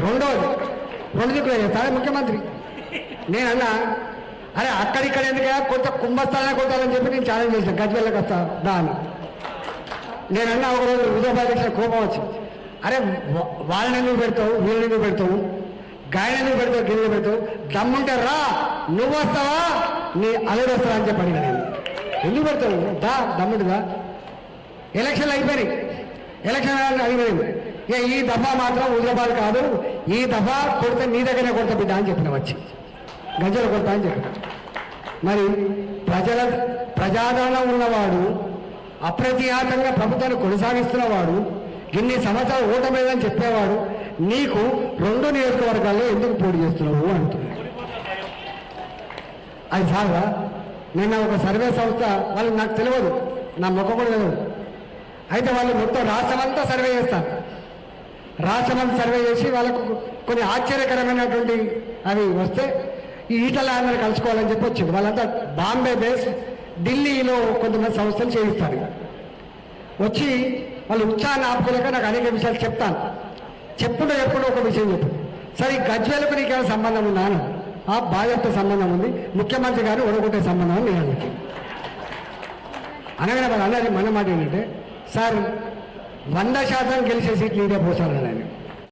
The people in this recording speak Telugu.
రెండోది రెండు దిక్కులు చేస్తాడు ముఖ్యమంత్రి. నేనన్నా అరే అక్కడిక్కడ ఎందుకు? కొంత కుంభస్థానే కొట్టాలని చెప్పి నేను ఛాలెంజ్ చేశాను గజ్వెళ్ళకి వస్తా దా అని. నేనన్నా ఒక రోజు విజయబాధించిన కోపం వచ్చి అరే వా- వాళ్ళని ఎందుకు పెడతావు? వీళ్ళని ఎందుకు పెడతావు? గాయని ఎందుకు పెడతావు? గిన్నె పెడతావు? దమ్ముంటే రా నువ్వు వస్తావా? నీ అల్లుడు వస్తావా అని చెప్పి నేను. ఎందుకు పెడతావు? దా దమ్ముడుగా ఎలక్షన్లు అయిపోయినాయి. ఎలక్షన్ అయిపోయింది ఇక ఈ దఫా మాత్రం హుజరాబాద్ కాదు ఈ దఫా కొడితే నీ దగ్గరనే కొడతా బిడ్డ అని చెప్పిన వచ్చి. గంజలు కొడతా అని చెప్పిన. మరి ప్రజల ప్రజాదరణ ఉన్నవాడు అప్రతిహాతంగా ప్రభుత్వాన్ని కొనసాగిస్తున్నవాడు ఇన్ని సంవత్సరాలు ఓటమేదని చెప్పేవాడు నీకు రెండు నియోజకవర్గాల్లో ఎందుకు పోటీ చేస్తున్నావు అంటున్నాడు. అది సాగా నిన్న ఒక సర్వే సంస్థ వాళ్ళు నాకు తెలియదు నా మొక్క కూడా తెలియదు. అయితే వాళ్ళు మొత్తం రాష్ట్రమంతా సర్వే చేస్తారు. రాష్ట్రమంతా సర్వే చేసి వాళ్ళకు కొన్ని ఆశ్చర్యకరమైనటువంటి అవి వస్తే ఈ ఈటల అందరూ కలుసుకోవాలని చెప్పి వచ్చింది. వాళ్ళంతా బాంబే బేస్ ఢిల్లీలో కొంతమంది సంస్థలు చేయిస్తారు. వచ్చి వాళ్ళు ఉత్సాహాన్ని ఆపుకోలేక నాకు అనేక విషయాలు చెప్తాను. చెప్పుడు ఎప్పుడు ఒక విషయం చెప్పు. సరే ఈ గజ్వేలకు నీకేమైనా సంబంధం ఉందా అని ఆ బాధ్యత సంబంధం ఉంది. ముఖ్యమంత్రి గారు ఒడగొట్టే సంబంధం అని నేను అనగానే వాళ్ళు అన్నది మన మాట ఏంటంటే సార్ వంద శాతం గెలిచే సీట్లు ఇదే పోసాను నేను